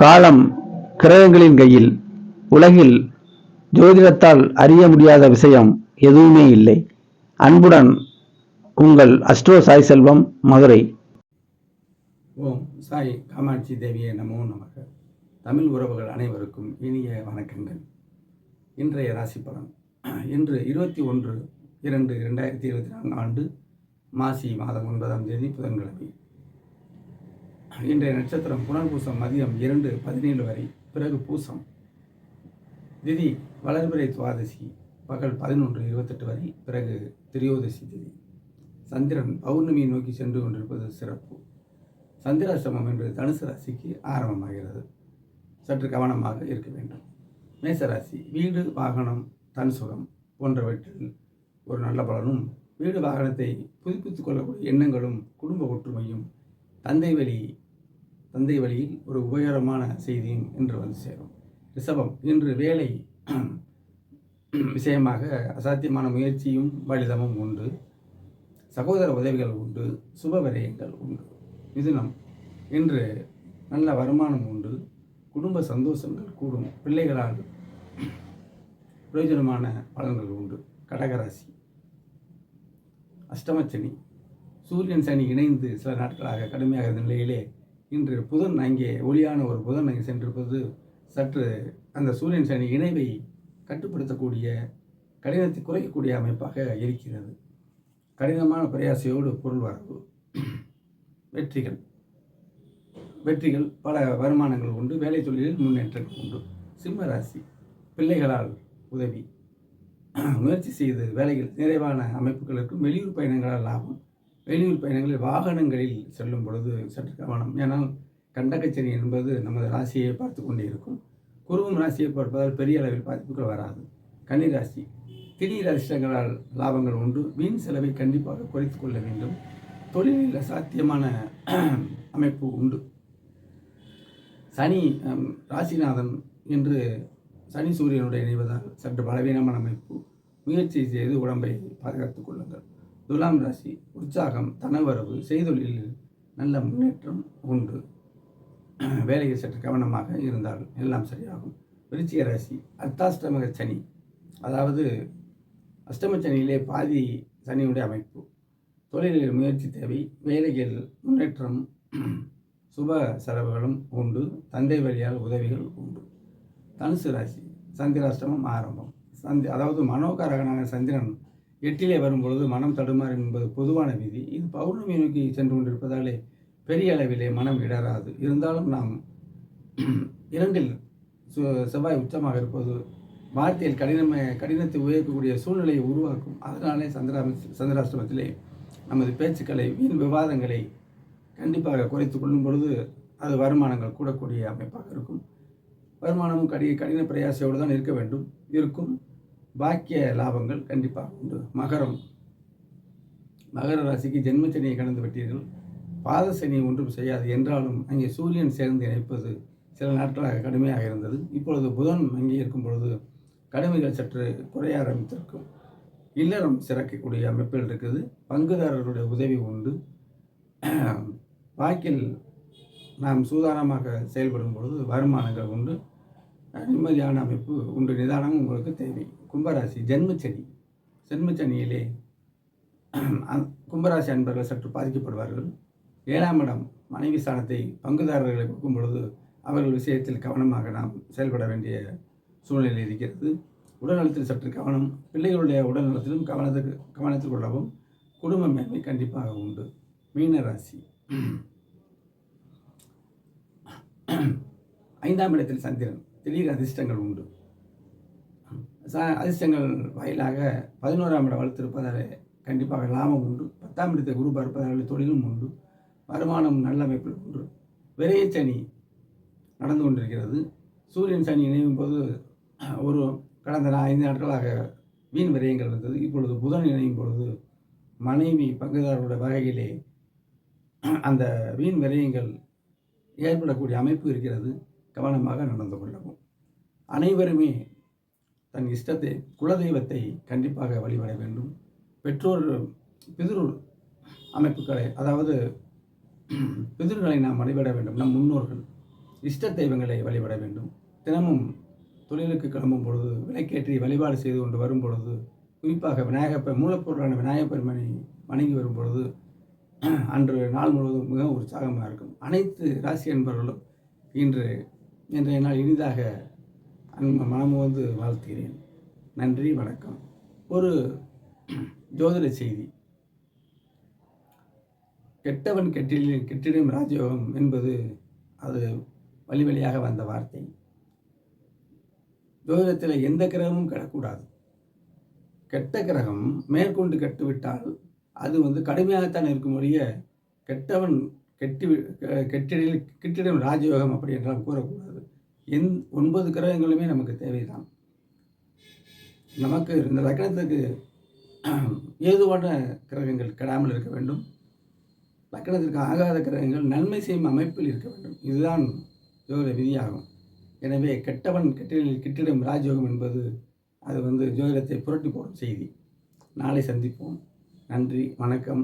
காலம் கிரகங்களின் கையில் உலகில் ஜோதிடத்தால் அறிய முடியாத விஷயம் எதுவுமே இல்லை. அன்புடன் உங்கள் அஸ்ட்ரோ சாய் செல்வம் மதுரை. ஓம் சாய் காமாட்சி தேவியே நமோ நமக. தமிழ் உறவுகள் அனைவருக்கும் இனிய வணக்கங்கள். இன்றைய ராசி பலன். இன்று இருபத்தி ஒன்று இரண்டு இரண்டாயிரத்தி இருபத்தி நான்கு ஆண்டு மாசி மாதம் ஒன்பதாம் தேதி புதன்கிழமை. இன்றைய நட்சத்திரம் புனர்பூசம் மதியம் இரண்டு பதினேழு வரை பிறகு பூசம். திதி வளர்பிறை துவாதசி பகல் பதினொன்று இருபத்தெட்டு வரை பிறகு திரியோதசி திதி. சந்திரன் பௌர்ணமியை நோக்கி சென்று கொண்டிருப்பது சிறப்பு. சந்திராசிரமம் என்று தனுசு ராசிக்கு ஆரம்பமாகிறது. சற்று கவனமாக இருக்க வேண்டும். மேசராசி வீடு வாகனம் தன் சுகம் போன்றவற்றில் ஒரு நல்ல பலனும் வீடு வாகனத்தை புதுப்பித்துக் கொள்ளக்கூடிய எண்ணங்களும் குடும்ப ஒற்றுமையும் தந்தை வழி தந்தை வழியில் ஒரு உபயோகமான செய்தியும் இன்று வந்து சேரும். ரிஷபம் இன்று வேலை விஷயமாக அசாத்தியமான முயற்சியும் பலிதமும் உண்டு. சகோதர உதவிகள் உண்டு. சுப விரயங்கள் உண்டு. மிதுனம் இன்று நல்ல வருமானம் உண்டு. குடும்ப சந்தோஷங்கள் கூடும். பிள்ளைகளால் பிரயோஜனமான பலன்கள் உண்டு. கடகராசி அஷ்டமச்சனி சூரியன் சனி இணைந்து சில நாட்களாக கடுமையாக இருந்த நிலையிலே இன்று புதன் அங்கே ஒளியான ஒரு புதன் அங்கே சென்றிருப்பது சற்று அந்த சூரியன் சனி இணைவை கட்டுப்படுத்தக்கூடிய கடினத்தை குறைக்கக்கூடிய அமைப்பாக இருக்கிறது. கடினமான பிரயாசையோடு பொருள் வரவு. வெற்றிகள். வெற்றிகள் பல வருமானங்கள் உண்டு வேலை தொழிலில் முன்னேற்றங்கள் உண்டு. சிம்ம ராசி. பிள்ளைகளால் உதவி. முயற்சி செய்து வேலைகள் நிறைவான அமைப்புகளுக்கும் வெளியூர் பயணங்களால் லாபம். வெளியூர் பயணங்களில் வாகனங்களில் செல்லும் பொழுது சற்று கவனம். ஏனால் கண்டகச்சனி என்பது நமது ராசியை பார்த்து கொண்டே இருக்கும். குருவும் ராசியை பார்ப்பதால் பெரிய அளவில் பாதிப்புகள் வராது. கன்னிராசி திடீர் அதிர்ஷ்டங்களால் லாபங்கள் உண்டு. வீண் செலவை கண்டிப்பாக குறைத்து கொள்ள வேண்டும். தொழிலில் சாத்தியமான அமைப்பு உண்டு. சனி ராசிநாதன் என்று சனி சூரியனுடைய இணைவதால் சற்று பலவீனமான அமைப்பு. முயற்சி செய்து உடம்பை பாதுகாத்துக் கொள்ளுங்கள். துலாம் ராசி உற்சாகம் தனவரவு செய்தொழிலில் நல்ல முன்னேற்றம் உண்டு. வேலையில் சற்று கவனமாக இருந்தால் எல்லாம் சரியாகும். விருச்சிக ராசி அர்த்தாஷ்டமக சனி அதாவது அஷ்டம சனியிலே பாதி சனியுடைய அமைப்பு. தொழிலில் முயற்சி தேவை வேலையில் முன்னேற்றம் சுப செலவுகளும் உண்டு தந்தை வழியால் உதவிகள் உண்டு. தனுசு ராசி சந்திராஷ்டமம் ஆரம்பம். சந்தி அதாவது மனோகாரகனான சந்திரன் எட்டிலே வரும்பொழுது மனம் தடுமாறு என்பது பொதுவான விதி. இது பௌர்ணமி நோக்கி சென்று கொண்டிருப்பதாலே பெரிய அளவிலே மனம் இடராது இருந்தாலும் நாம் இரண்டில் சு- செவ்வாய் உச்சமாக இருப்பது வார்த்தையில் கடினம கடினத்தை உயர்க்கக்கூடிய சூழ்நிலையை உருவாக்கும். அதனாலே சந்திரா சந்திராஷ்டமத்திலே நமது பேச்சுக்களை வீண் விவாதங்களை கண்டிப்பாக குறைத்து கொள்ளும் பொழுது அது வருமானங்கள் கூடக்கூடிய அமைப்பாக இருக்கும். வருமானமும் கடி கடின பிரயாசையோடு தான் இருக்க வேண்டும். இருக்கும். பாக்கிய லாபங்கள் கண்டிப்பாக உண்டு. மகரம். மகர ராசிக்கு ஜென்மச்சனியை கடந்து விட்டீர்கள். பாதசனி ஒன்றும் செய்யாது. என்றாலும் அங்கே சூரியன் சேர்ந்து இணைப்பது சில நாட்களாக கடுமையாக இருந்தது. இப்பொழுது புதன் அங்கே இருக்கும் பொழுது கடுமைகள் சற்று குறைய ஆரம்பித்திருக்கும். இல்லறம் சிறக்கக்கூடிய அமைப்பில் இருக்குது. பங்குதாரர்களுடைய உதவி உண்டு. வாக்கில் நாம் சூதானமாக செயல்படும் பொழுது வருமானங்கள் உண்டு. நிம்மதியான அமைப்பு உண்டு. நிதானம் உங்களுக்கு தேவை. கும்பராசி ஜென்மச்சனி. ஜென்மச்சனியிலே கும்பராசி அன்பர்கள் சற்று பாதிக்கப்படுவார்கள். ஏழாம் இடம் மனைவி ஸ்தானத்தை பங்குதாரர்களை கொடுக்கும் பொழுது அவர்கள் விஷயத்தில் கவனமாக நாம் செயல்பட வேண்டிய சூழ்நிலை இருக்கிறது. உடல்நலத்தில் சற்று கவனம் பிள்ளைகளுடைய உடல்நலத்திலும் கவனத்துக்கு கவனத்தில் கொள்ளவும் குடும்ப மேன்மை கண்டிப்பாக உண்டு. மீன ராசி ஐந்தாம் இடத்தில் சந்திரன். திடீர் அதிர்ஷ்டங்கள் உண்டு. ச- அதிர்ஷ்டங்கள் வாயிலாக பதினோராம் இடம் வளர்த்திருப்பதால் கண்டிப்பாக லாபம் உண்டு. பத்தாம் இடத்தை குரு பார்ப்பதால் தொழிலும் உண்டு. வருமானம் நல்ல அமைப்பில் உண்டு. விரைய சனி நடந்து கொண்டிருக்கிறது. சூரியன் சனி இணையும் போது ஒரு கடந்த ஐந்து நாட்களாக வீண் விரயங்கள் வந்தது. இப்பொழுது புதன் இணையும் பொழுது மனைவி பங்குதாரருடைய வகையிலே அந்த வீண் விரயங்கள் ஏற்படக்கூடிய அமைப்பு இருக்கிறது. கவனமாக நடந்து கொள்ளவும். அனைவருமே தன் இஷ்டத்தை குலதெய்வத்தை கண்டிப்பாக வழிபட வேண்டும். பெற்றோர் பிதிரு அமைப்புகளை அதாவது பிதிர்களை நாம் வழிபட வேண்டும். நம் முன்னோர்கள் இஷ்ட தெய்வங்களை வழிபட வேண்டும். தினமும் தொழிலுக்கு கிளம்பும் பொழுது விலைக்கேற்றி வழிபாடு செய்து கொண்டு வரும் பொழுது குறிப்பாக விநாயகர் மூலப்பொருளான விநாயகர் பெருமனை வணங்கி வரும் பொழுது அன்று நாள் முழுவதும் மிகவும் உற்சாகமாக இருக்கும். அனைத்து ராசி என்பவர்களும் இன்று இன்றைய நாள் இனிதாக அன்பு மனமுவந்து வாழ்த்துகிறேன். நன்றி வணக்கம். ஒரு ஜோதிட செய்தி. கெட்டவன் கெட்டில் கெட்டிடும் ராஜயோகம் என்பது அது வழி வழியாக வந்த வார்த்தை. ஜோதிடத்தில் எந்த கிரகமும் கெடக்கூடாது கெட்ட கிரகம் மேற்கொண்டு கெட்டுவிட்டால் அது வந்து கடுமையாகத்தான் இருக்கும் ஒழிய கெட்டவன் கெட்டி கெட்டிடில் கெட்டிடும் ராஜயோகம் அப்படி என்றால் கூறக்கூடாது. எந் ஒன்பது கிரகங்களுமே நமக்கு தேவைதான். நமக்கு இந்த லக்னத்துக்கு ஏதுவான கிரகங்கள் கெடாமல் இருக்க வேண்டும். லக்கணத்திற்கு ஆகாத கிரகங்கள் நன்மை செய்யும் அமைப்பில் இருக்க வேண்டும். இதுதான் ஜோதிட விதியாகும். எனவே கெட்டவன் கெட்டிடில் கெட்டிடும் ராஜயோகம் என்பது அது வந்து ஜோதிடத்தை புரட்டி போடும் செய்தி. நாளை சந்திப்போம். நன்றி வணக்கம்.